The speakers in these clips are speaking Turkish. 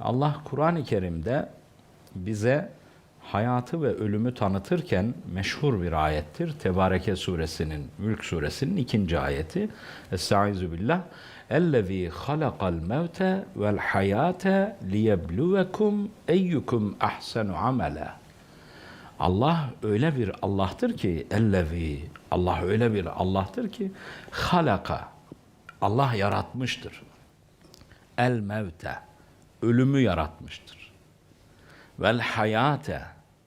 Allah Kur'an-ı Kerim'de bize hayatı ve ölümü tanıtırken meşhur bir ayettir. Tebareke suresinin, Mülk suresinin ikinci ayeti. Estaizu billah. Halakal mevte vel hayate liyebluvekum eyyukum ahsenu amela. Allah öyle bir Allah'tır ki ellevi Allah öyle bir Allah'tır ki halaka Allah yaratmıştır. El mevte ölümü yaratmıştır. Vel hayate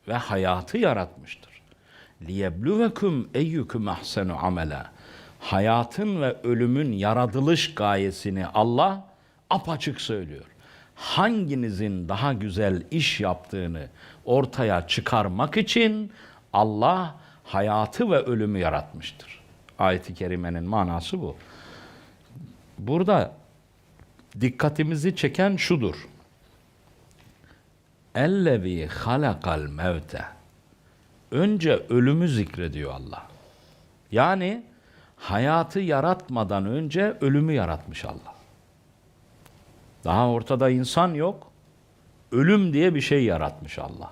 ve hayatı yaratmıştır. Liyebluvekum eyyukum ahsenu amela. Hayatın ve ölümün yaratılış gayesini Allah apaçık söylüyor. Hanginizin daha güzel iş yaptığını ortaya çıkarmak için Allah hayatı ve ölümü yaratmıştır. Ayet-i kerimenin manası bu. Burada dikkatimizi çeken şudur. Ellevi halakal mevte. Önce ölümü zikrediyor Allah. Yani hayatı yaratmadan önce ölümü yaratmış Allah. Daha ortada insan yok. Ölüm diye bir şey yaratmış Allah.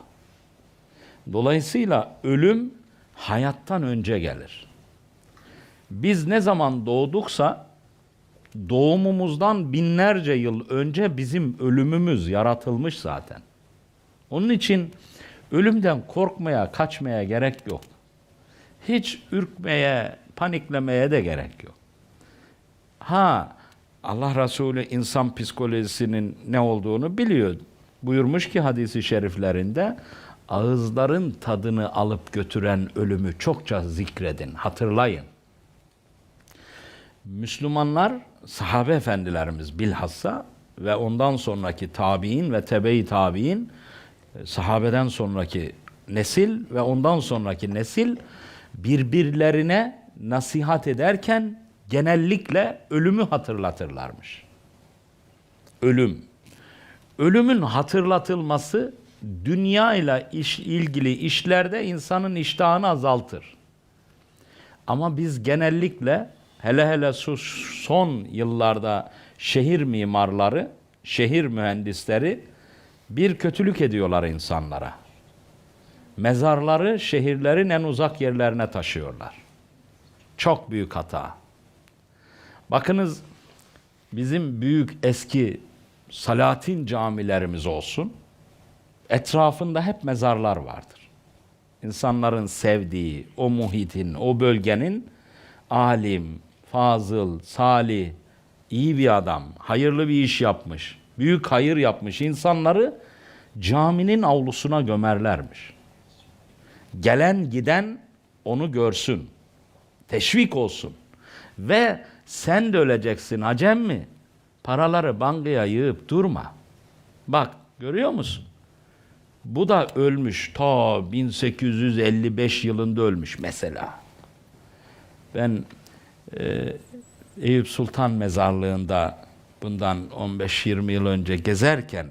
Dolayısıyla ölüm hayattan önce gelir. Biz ne zaman doğduksa doğumumuzdan binlerce yıl önce bizim ölümümüz yaratılmış zaten. Onun için ölümden korkmaya, kaçmaya gerek yok. Hiç ürkmeye, paniklemeye de gerek yok. Ha, Allah Resulü insan psikolojisinin ne olduğunu biliyor. Buyurmuş ki hadisi şeriflerinde ağızların tadını alıp götüren ölümü çokça zikredin, hatırlayın. Müslümanlar, sahabe efendilerimiz bilhassa ve ondan sonraki tabi'in ve tebe-i tabi'in, sahabeden sonraki nesil ve ondan sonraki nesil birbirlerine nasihat ederken genellikle ölümü hatırlatırlarmış. Ölüm. Ölümün hatırlatılması dünya ile iş, ilgili işlerde insanın iştahını azaltır. Ama biz genellikle hele hele şu son yıllarda şehir mimarları, şehir mühendisleri bir kötülük ediyorlar insanlara. Mezarları şehirlerin en uzak yerlerine taşıyorlar. Çok büyük hata. Bakınız bizim büyük eski Salatin camilerimiz olsun. Etrafında hep mezarlar vardır. İnsanların sevdiği o muhitin, o bölgenin alim, fazıl, salih, iyi bir adam, hayırlı bir iş yapmış, büyük hayır yapmış insanları caminin avlusuna gömerlermiş. Gelen giden onu görsün, teşvik olsun ve sen de öleceksin acem mi? Paraları bankaya yığıp durma. Bak görüyor musun? Bu da ölmüş ta 1855 yılında ölmüş mesela. Ben e, Eyüp Sultan mezarlığında bundan 15-20 yıl önce gezerken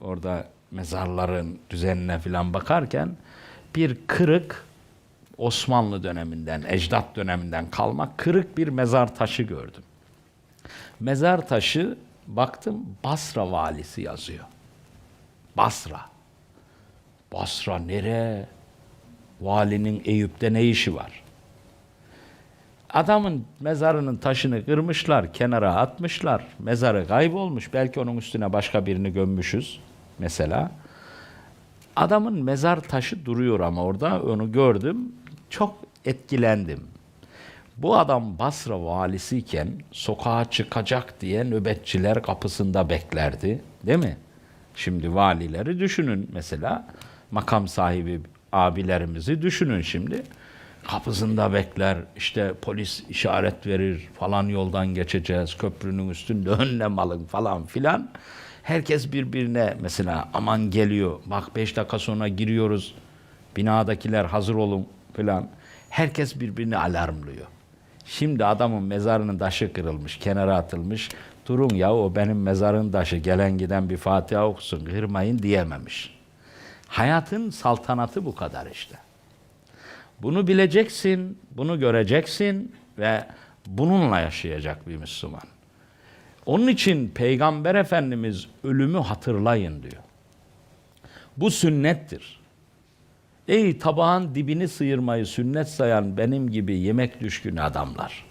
orada mezarların düzenine falan bakarken bir kırık Osmanlı döneminden, ecdat döneminden kalma kırık bir mezar taşı gördüm. Mezar taşı baktım Basra valisi yazıyor. Basra. Basra nere? Valinin Eyüp'te ne işi var? Adamın mezarının taşını kırmışlar, kenara atmışlar. Mezarı kaybolmuş. Belki onun üstüne başka birini gömmüşüz mesela. Adamın mezar taşı duruyor ama orada onu gördüm. Çok etkilendim. Bu adam Basra valisiyken sokağa çıkacak diye nöbetçiler kapısında beklerdi. Değil mi? Şimdi valileri düşünün mesela. Makam sahibi abilerimizi düşünün şimdi. Kapısında bekler, işte polis işaret verir, falan yoldan geçeceğiz, köprünün üstünde önlem alın falan filan. Herkes birbirine mesela aman geliyor, bak beş dakika sonra giriyoruz, binadakiler hazır olun filan. Herkes birbirini alarmlıyor. Şimdi adamın mezarının taşı kırılmış, kenara atılmış. Durun ya o benim mezarın taşı, gelen giden bir Fatiha okusun, kırmayın diyememiş. Hayatın saltanatı bu kadar işte. Bunu bileceksin, bunu göreceksin ve bununla yaşayacak bir Müslüman. Onun için Peygamber Efendimiz ölümü hatırlayın diyor. Bu sünnettir. Ey tabağın dibini sıyırmayı sünnet sayan benim gibi yemek düşkünü adamlar.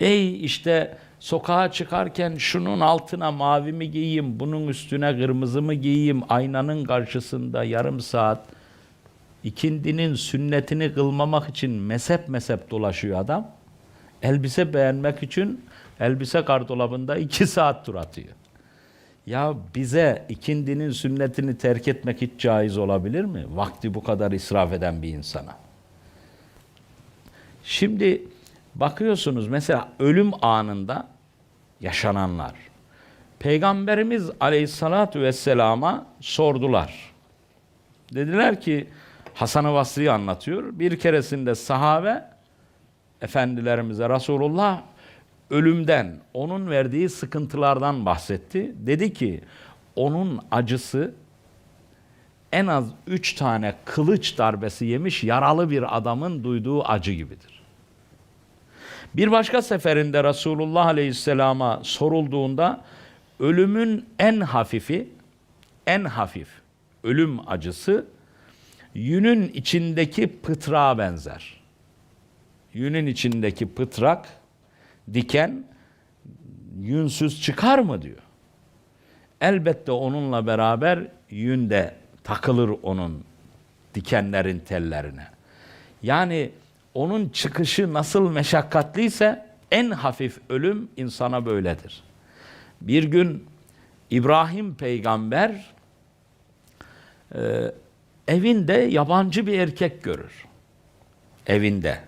Ey işte sokağa çıkarken şunun altına mavi mi giyeyim, bunun üstüne kırmızı mı giyeyim, aynanın karşısında yarım saat ikindinin sünnetini kılmamak için mezhep mezhep dolaşıyor adam. Elbise beğenmek için elbise gardolabında iki saat tur atıyor. Ya bize ikindinin sünnetini terk etmek hiç caiz olabilir mi? Vakti bu kadar israf eden bir insana. Şimdi bakıyorsunuz mesela ölüm anında yaşananlar. Peygamberimiz aleyhissalatu vesselama sordular. Dediler ki Hasan-ı Basri anlatıyor. Bir keresinde sahabe efendilerimize Resulullah ölümden, onun verdiği sıkıntılardan bahsetti. Dedi ki onun acısı en az üç tane kılıç darbesi yemiş yaralı bir adamın duyduğu acı gibidir. Bir başka seferinde Resulullah Aleyhisselam'a sorulduğunda ölümün en hafifi, en hafif ölüm acısı yünün içindeki pıtrağa benzer. Yünün içindeki pıtrak, diken yünsüz çıkar mı diyor. Elbette onunla beraber yün de takılır onun dikenlerin tellerine. Yani onun çıkışı nasıl meşakkatliyse en hafif ölüm insana böyledir. Bir gün İbrahim peygamber e, evinde yabancı bir erkek görür. Evinde.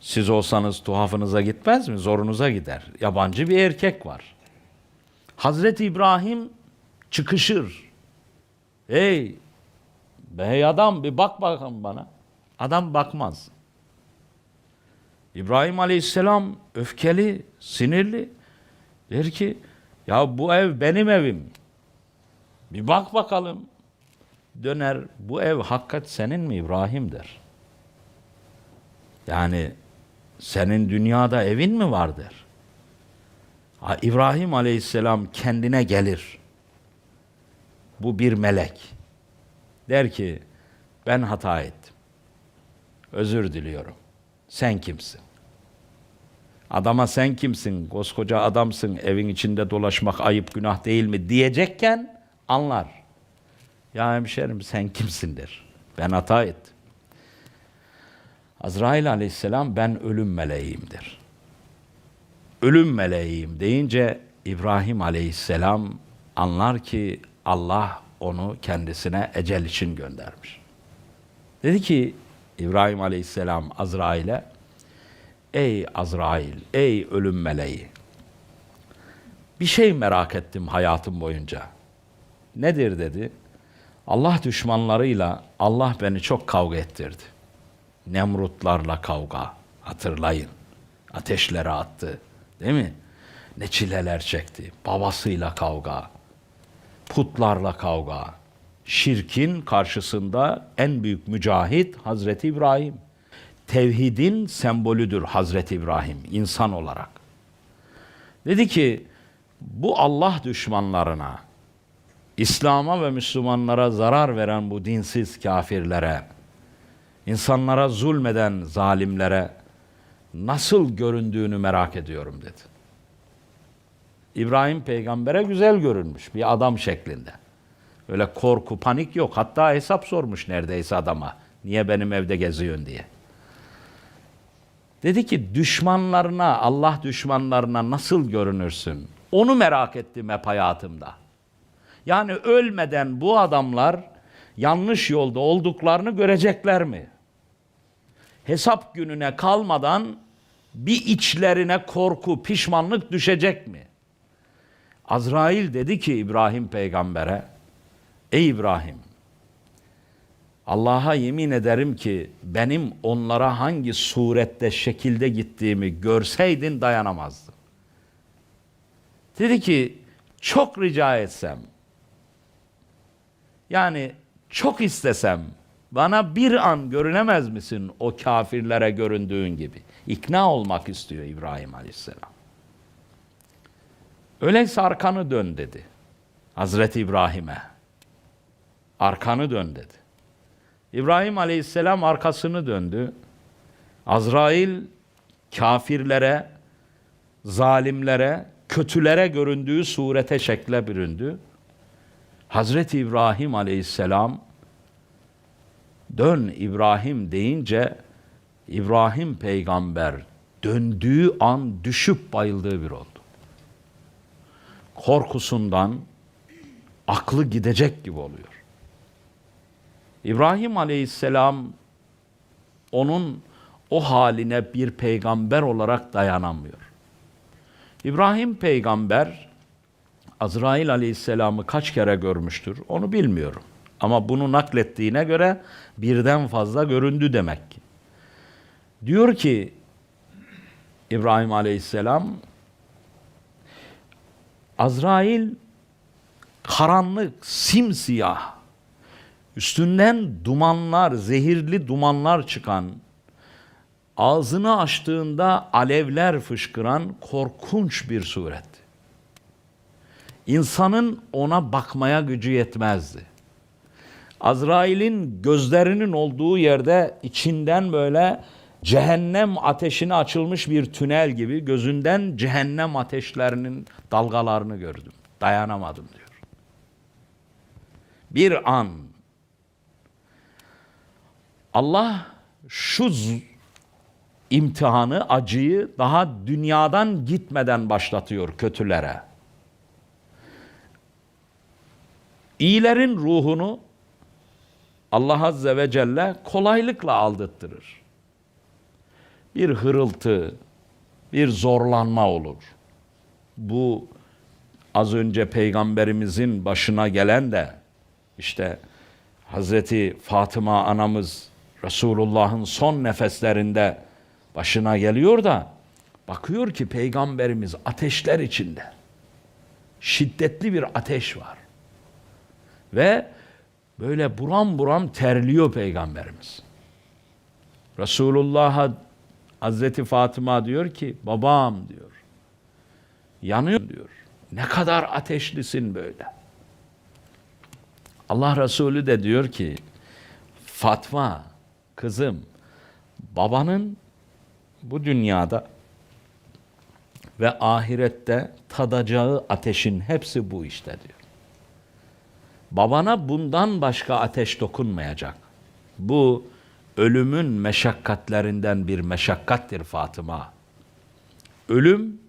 Siz olsanız tuhafınıza gitmez mi? Zorunuza gider. Yabancı bir erkek var. Hazreti İbrahim çıkışır. Hey, bey adam bir bak bakalım bana. Adam bakmaz. İbrahim Aleyhisselam öfkeli, sinirli. Der ki, ya bu ev benim evim. Bir bak bakalım. Döner, bu ev hakikat senin mi İbrahim der. Yani senin dünyada evin mi vardır? Ha, İbrahim Aleyhisselam kendine gelir. Bu bir melek. Der ki, ben hata ettim. Özür diliyorum. Sen kimsin? Adama sen kimsin? Koskoca adamsın. Evin içinde dolaşmak ayıp günah değil mi? Diyecekken anlar. Ya hemşerim sen kimsindir? Ben hata ettim. Azrail aleyhisselam ben ölüm meleğiyimdir. Ölüm meleğiyim deyince İbrahim aleyhisselam anlar ki Allah onu kendisine ecel için göndermiş. Dedi ki İbrahim aleyhisselam Azrail'e Ey Azrail, ey ölüm meleği. Bir şey merak ettim hayatım boyunca. Nedir dedi. Allah düşmanlarıyla Allah beni çok kavga ettirdi. Nemrutlarla kavga. Hatırlayın. Ateşlere attı. Değil mi? Ne çileler çekti. Babasıyla kavga. Putlarla kavga. Şirkin karşısında en büyük mücahit Hazreti İbrahim. Tevhidin sembolüdür Hazreti İbrahim insan olarak. Dedi ki bu Allah düşmanlarına, İslam'a ve Müslümanlara zarar veren bu dinsiz kafirlere, insanlara zulmeden zalimlere nasıl göründüğünü merak ediyorum dedi. İbrahim peygambere güzel görünmüş bir adam şeklinde. Öyle korku, panik yok. Hatta hesap sormuş neredeyse adama. Niye benim evde geziyorsun diye. Dedi ki düşmanlarına, Allah düşmanlarına nasıl görünürsün? Onu merak ettim hep hayatımda. Yani ölmeden bu adamlar yanlış yolda olduklarını görecekler mi? Hesap gününe kalmadan bir içlerine korku, pişmanlık düşecek mi? Azrail dedi ki İbrahim peygambere, Ey İbrahim, Allah'a yemin ederim ki benim onlara hangi surette, şekilde gittiğimi görseydin dayanamazdın. Dedi ki çok rica etsem, yani çok istesem bana bir an görünemez misin o kafirlere göründüğün gibi? İkna olmak istiyor İbrahim Aleyhisselam. Öyleyse arkanı dön dedi. Hazreti İbrahim'e. Arkanı dön dedi. İbrahim Aleyhisselam arkasını döndü. Azrail kafirlere, zalimlere, kötülere göründüğü surete şekle büründü. Hazreti İbrahim Aleyhisselam dön İbrahim deyince İbrahim peygamber döndüğü an düşüp bayıldığı bir oldu. Korkusundan aklı gidecek gibi oluyor. İbrahim Aleyhisselam onun o haline bir peygamber olarak dayanamıyor. İbrahim peygamber Azrail Aleyhisselam'ı kaç kere görmüştür onu bilmiyorum. Ama bunu naklettiğine göre birden fazla göründü demek ki. Diyor ki İbrahim Aleyhisselam Azrail karanlık, simsiyah, üstünden dumanlar, zehirli dumanlar çıkan, ağzını açtığında alevler fışkıran korkunç bir suret. İnsanın ona bakmaya gücü yetmezdi. Azrail'in gözlerinin olduğu yerde içinden böyle cehennem ateşine açılmış bir tünel gibi gözünden cehennem ateşlerinin dalgalarını gördüm. Dayanamadım diyor. Bir an Allah şu imtihanı, acıyı daha dünyadan gitmeden başlatıyor kötülere. İyilerin ruhunu Allah Azze ve Celle kolaylıkla aldırttırır. Bir hırıltı, bir zorlanma olur. Bu az önce peygamberimizin başına gelen de işte Hazreti Fatıma anamız Resulullah'ın son nefeslerinde başına geliyor da bakıyor ki peygamberimiz ateşler içinde. Şiddetli bir ateş var. Ve böyle buram buram terliyor peygamberimiz. Resulullah'a Hazreti Fatıma diyor ki babam diyor. Yanıyor diyor. Ne kadar ateşlisin böyle. Allah Resulü de diyor ki Fatma kızım babanın bu dünyada ve ahirette tadacağı ateşin hepsi bu işte diyor. Babana bundan başka ateş dokunmayacak. Bu ölümün meşakkatlerinden bir meşakkattir Fatıma. Ölüm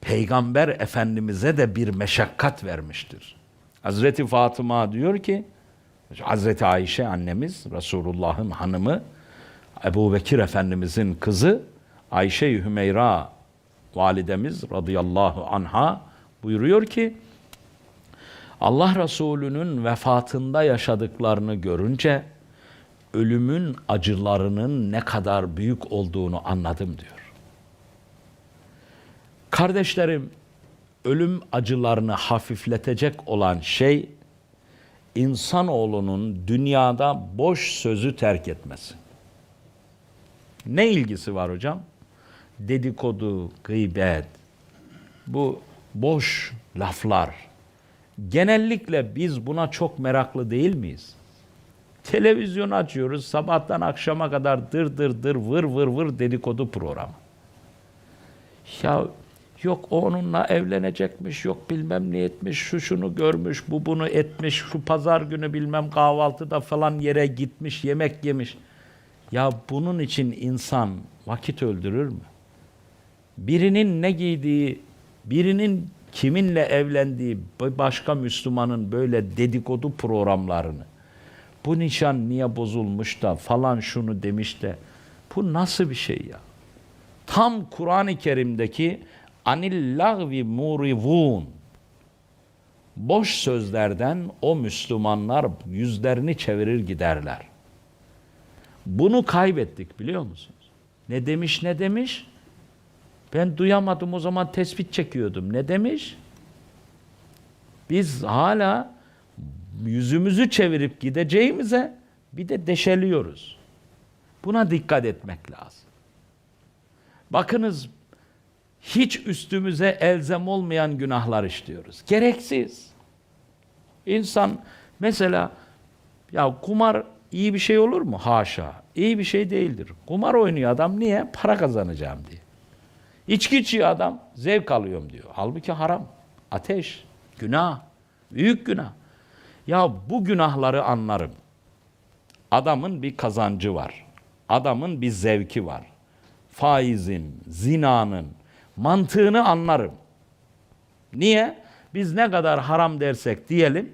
Peygamber Efendimiz'e de bir meşakkat vermiştir. Hazreti Fatıma diyor ki, Hazreti Ayşe annemiz, Resulullah'ın hanımı, Ebu Bekir Efendimiz'in kızı, Ayşe-i Hümeyra validemiz radıyallahu anha buyuruyor ki, Allah Resulü'nün vefatında yaşadıklarını görünce ölümün acılarının ne kadar büyük olduğunu anladım diyor. Kardeşlerim, ölüm acılarını hafifletecek olan şey insanoğlunun dünyada boş sözü terk etmesi. Ne ilgisi var hocam? Dedikodu, gıybet, bu boş laflar. Genellikle biz buna çok meraklı değil miyiz? Televizyon açıyoruz, sabahtan akşama kadar dır dır dır vır vır vır dedikodu programı. Ya yok onunla evlenecekmiş, yok bilmem ne etmiş, şu şunu görmüş, bu bunu etmiş, şu pazar günü bilmem kahvaltıda falan yere gitmiş, yemek yemiş. Ya bunun için insan vakit öldürür mü? Birinin ne giydiği, birinin kiminle evlendiği başka Müslümanın böyle dedikodu programlarını, bu nişan niye bozulmuş da falan şunu demiş de, bu nasıl bir şey ya? Tam Kur'an-ı Kerim'deki anil lagvi murivun boş sözlerden o Müslümanlar yüzlerini çevirir giderler. Bunu kaybettik biliyor musunuz? Ne demiş ne demiş? Ben duyamadım o zaman tespit çekiyordum. Ne demiş? Biz hala yüzümüzü çevirip gideceğimize bir de deşeliyoruz. Buna dikkat etmek lazım. Bakınız hiç üstümüze elzem olmayan günahlar işliyoruz. Gereksiz. İnsan mesela ya kumar iyi bir şey olur mu? Haşa. İyi bir şey değildir. Kumar oynuyor adam niye? Para kazanacağım diye. İçki içiyor adam zevk alıyorum diyor. Halbuki haram. Ateş, günah, büyük günah. Ya bu günahları anlarım. Adamın bir kazancı var. Adamın bir zevki var. Faizin, zinanın mantığını anlarım. Niye? Biz ne kadar haram dersek diyelim,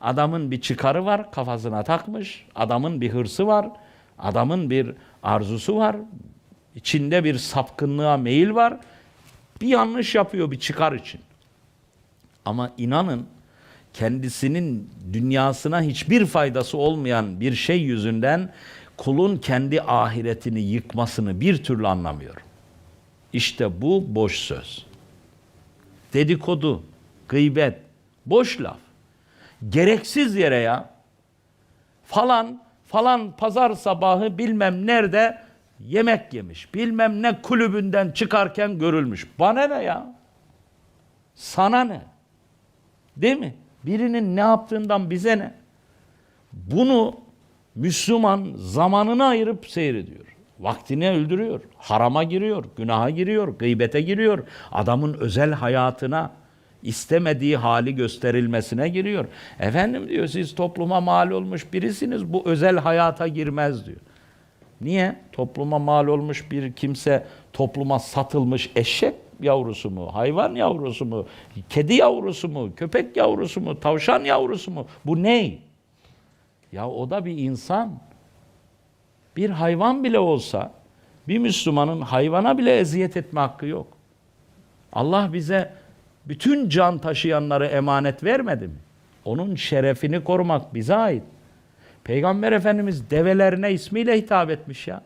adamın bir çıkarı var, kafasına takmış, adamın bir hırsı var, adamın bir arzusu var, içinde bir sapkınlığa meyil var. Bir yanlış yapıyor bir çıkar için. Ama inanın kendisinin dünyasına hiçbir faydası olmayan bir şey yüzünden kulun kendi ahiretini yıkmasını bir türlü anlamıyorum. İşte bu boş söz. Dedikodu, gıybet, boş laf. Gereksiz yere ya. Falan falan pazar sabahı bilmem nerede yemek yemiş. Bilmem ne kulübünden çıkarken görülmüş. Bana ne ya? Sana ne? Değil mi? Birinin ne yaptığından bize ne? Bunu Müslüman zamanını ayırıp seyrediyor. Vaktini öldürüyor. Harama giriyor, günaha giriyor, gıybete giriyor. Adamın özel hayatına istemediği hali gösterilmesine giriyor. Efendim diyor siz topluma mal olmuş birisiniz bu özel hayata girmez diyor. Niye? Topluma mal olmuş bir kimse topluma satılmış eşek yavrusu mu, hayvan yavrusu mu, kedi yavrusu mu, köpek yavrusu mu, tavşan yavrusu mu? Bu ne? Ya o da bir insan. Bir hayvan bile olsa bir Müslümanın hayvana bile eziyet etme hakkı yok. Allah bize bütün can taşıyanları emanet vermedi mi? Onun şerefini korumak bize ait. Peygamber Efendimiz develerine ismiyle hitap etmiş ya.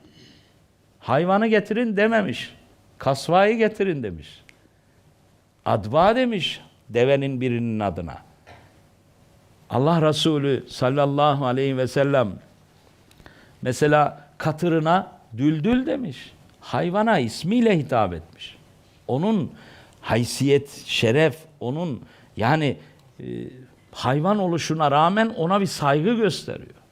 Hayvanı getirin dememiş. Kasvayı getirin demiş. Adva demiş devenin birinin adına. Allah Resulü sallallahu aleyhi ve sellem mesela katırına düldül demiş. Hayvana ismiyle hitap etmiş. Onun haysiyet, şeref, onun yani e, hayvan oluşuna rağmen ona bir saygı gösteriyor.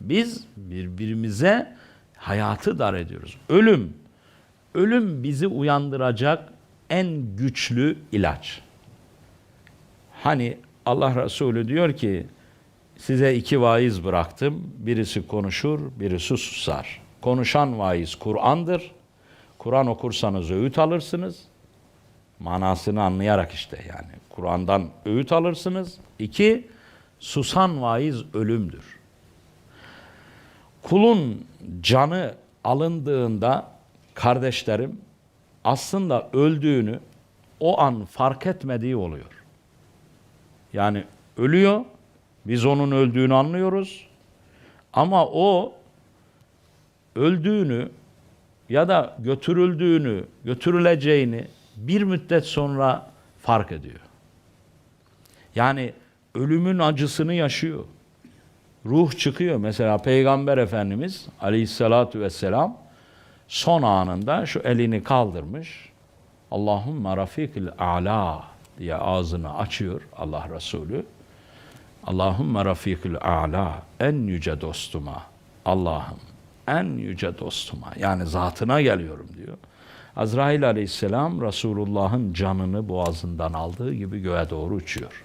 Biz birbirimize hayatı dar ediyoruz. Ölüm, ölüm bizi uyandıracak en güçlü ilaç. Hani Allah Resulü diyor ki size iki vaiz bıraktım. Birisi konuşur, birisi susar. Konuşan vaiz Kur'an'dır. Kur'an okursanız öğüt alırsınız. Manasını anlayarak işte yani. Kur'an'dan öğüt alırsınız. İki, susan vaiz ölümdür. Kulun canı alındığında kardeşlerim aslında öldüğünü o an fark etmediği oluyor. Yani ölüyor, biz onun öldüğünü anlıyoruz. Ama o öldüğünü ya da götürüldüğünü, götürüleceğini bir müddet sonra fark ediyor. Yani ölümün acısını yaşıyor. Ruh çıkıyor. Mesela Peygamber Efendimiz aleyhissalatu vesselam son anında şu elini kaldırmış. Allahümme rafikil a'la diye ağzını açıyor Allah Resulü. Allahümme rafikil a'la en yüce dostuma. Allah'ım en yüce dostuma yani zatına geliyorum diyor. Azrail aleyhisselam Resulullah'ın canını boğazından aldığı gibi göğe doğru uçuyor.